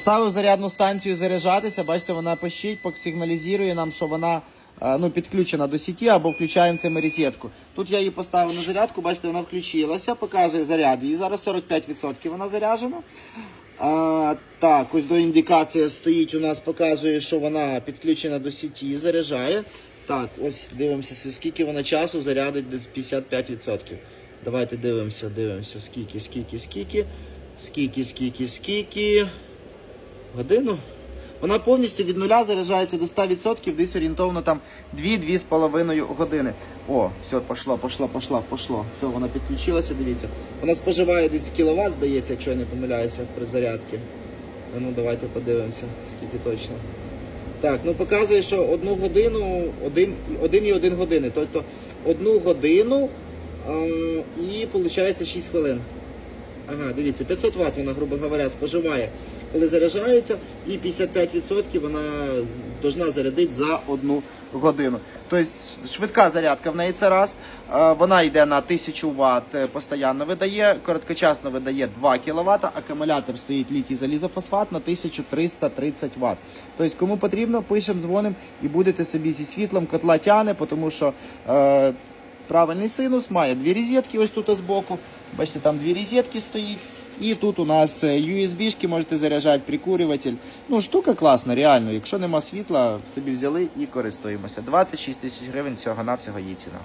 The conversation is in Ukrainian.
Ставив зарядну станцію заряджатися, бачите, вона пищить, сигналізує нам, що вона е, ну, підключена до сіті або включаємо цим розетку. Тут я її поставив на зарядку, бачите, вона включилася, показує заряд. Її зараз 45% вона заряджена. А, так, ось до індикація стоїть у нас, показує, що вона підключена до сіті, заряджає. Так, ось дивимося, скільки вона часу зарядить 55%. Давайте дивимося, дивимося, скільки, скільки, скільки, скільки, скільки, скільки. Годину. Вона повністю від нуля заряджається до 100%, десь орієнтовно там 2-2,5 години. О, все, пошло, пошло, пошло, пошло. Все, вона підключилася, дивіться. Вона споживає десь кіловат, здається, якщо я не помиляюся, при зарядці. Ну давайте подивимося, скільки точно. Так, ну показує, що одну годину, один, один і один години. Тобто одну годину а, і виходить 6 хвилин. Ага, дивіться, 500 Вт вона, грубо говоря, споживає, коли заряджається, і 55% вона должна зарядити за одну годину. Тобто швидка зарядка в неї це раз. Вона йде на 1000 Вт е, постійно видає, короткочасно видає 2 кВт, акумулятор стоїть літій залізофосфат на 1330 Вт. Тобто, кому потрібно, пишемо, дзвонимо і будете собі зі світлом котла тяне, тому що е, правильний синус має дві розетки ось тут збоку. Бачите, там дві розетки стоїть. І тут у нас USB-шки можете заряджати, прикурюватель. Ну, штука класна, реально. Якщо нема світла, собі взяли і користуємося. 26 тисяч гривень всього-навсього її ціна.